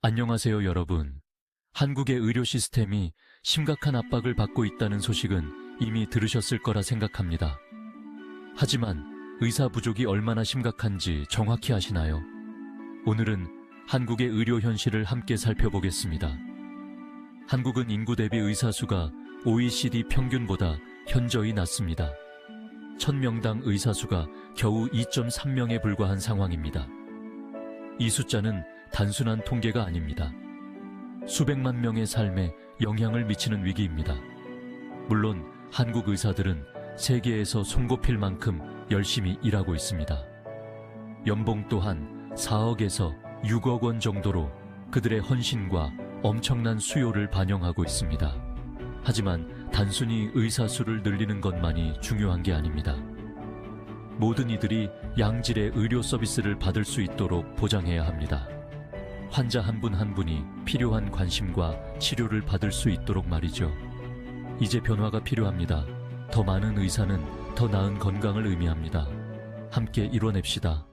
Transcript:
안녕하세요, 여러분. 한국의 의료 시스템이 심각한 압박을 받고 있다는 소식은 이미 들으셨을 거라 생각합니다. 하지만 의사 부족이 얼마나 심각한지 정확히 아시나요? 오늘은 한국의 의료 현실을 함께 살펴보겠습니다. 한국은 인구 대비 의사 수가 OECD 평균보다 현저히 낮습니다. 1000명당 의사 수가 겨우 2.3명에 불과한 상황입니다. 이 숫자는 단순한 통계가 아닙니다. 수백만 명의 삶에 영향을 미치는 위기입니다. 물론 한국 의사들은 세계에서 손꼽힐 만큼 열심히 일하고 있습니다. 연봉 또한 4억에서 6억 원 정도로 그들의 헌신과 엄청난 수요를 반영하고 있습니다. 하지만 단순히 의사 수를 늘리는 것만이 중요한 게 아닙니다. 모든 이들이 양질의 의료 서비스를 받을 수 있도록 보장해야 합니다. 환자 한분한 분이 필요한 관심과 치료를 받을 수 있도록 말이죠. 이제 변화가 필요합니다. 더 많은 의사는 더 나은 건강을 의미합니다. 함께 이뤄냅시다.